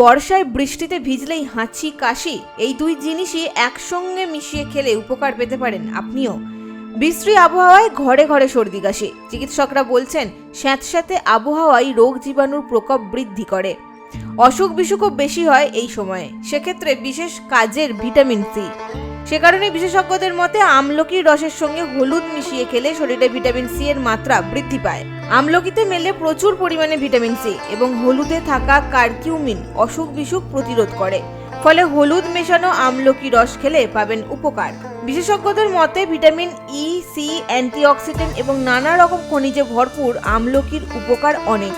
বর্ষায় বৃষ্টিতে ভিজলেই হাঁচি কাশি, এই দুই জিনিসই একসঙ্গে মিশিয়ে খেলে উপকার পেতে পারেন আপনিও। বিশ্রী আবহাওয়ায় ঘরে ঘরে সর্দি কাশি, চিকিৎসকরা বলছেন স্যাঁতস্যাঁতে আবহাওয়ায় রোগ জীবাণুর প্রকোপ বৃদ্ধি করে। অসুখ বিসুখও বেশি হয় এই সময়ে, সেক্ষেত্রে বিশেষ কাজের ভিটামিন সি। সে কারণে বিশেষজ্ঞদের মতে আমলকির রসের সঙ্গে হলুদ মিশিয়ে খেলে শরীরে ভিটামিন সি এর মাত্রা বৃদ্ধি পায়। আমলকিতে মেলে প্রচুর পরিমাণে ভিটামিন সি এবং হলুদে থাকা কার্কিউমিন অসুখ বিসুখ প্রতিরোধ করে। ফলে হলুদ মেশানো আমলকি রস খেলে পাবেন উপকার। বিশেষজ্ঞদের মতে ভিটামিন ই, সি, অ্যান্টিঅক্সিডেন্ট এবং নানা রকম খনিজে ভরপুর আমলকির উপকার অনেক।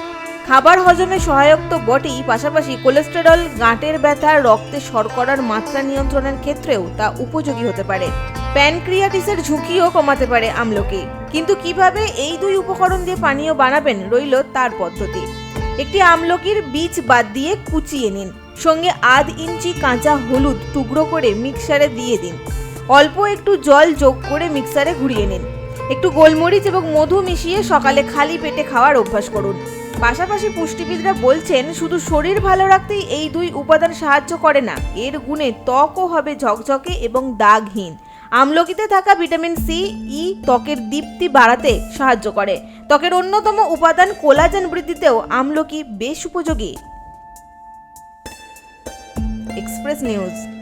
খাবার হজমে সহায়ক তো বটেই, পাশাপাশি কোলেস্টেরল, গাঁটের ব্যথা, রক্তে শর্করার মাত্রা নিয়ন্ত্রণের ক্ষেত্রেও তা উপযোগী হতে পারে। প্যানক্রিয়াটিসের ঝুঁকিও কমাতে পারে আমলকি। কিন্তু কীভাবে এই দুই উপকরণ দিয়ে পানীয় বানাবেন রইল তার পদ্ধতি। একটি আমলকির বীজ বাদ দিয়ে কুচিয়ে নিন। সঙ্গে আধ ইঞ্চি কাঁচা হলুদ টুকরো করে মিক্সারে দিয়ে দিন। অল্প একটু জল যোগ করে মিক্সারে ঘুরিয়ে নিন। একটু গোলমরিচ এবং মধু মিশিয়ে সকালে খালি পেটে খাওয়ার অভ্যাস করুন। পাশাপাশি পুষ্টিবিদরা বলছেন, শুধু শরীর ভালো রাখতেই এই দুই উপাদান সাহায্য করে না, এর গুণে ত্বকও হবে ঝকঝকে এবং দাগহীন। আমলকিতে থাকা ভিটামিন সি, ই, ত্বকের দীপ্তি বাড়াতে সাহায্য করে। ত্বকের অন্যতম উপাদান কোলাজেন বৃদ্ধিতেও আমলকি বেশ উপযোগী। Express News.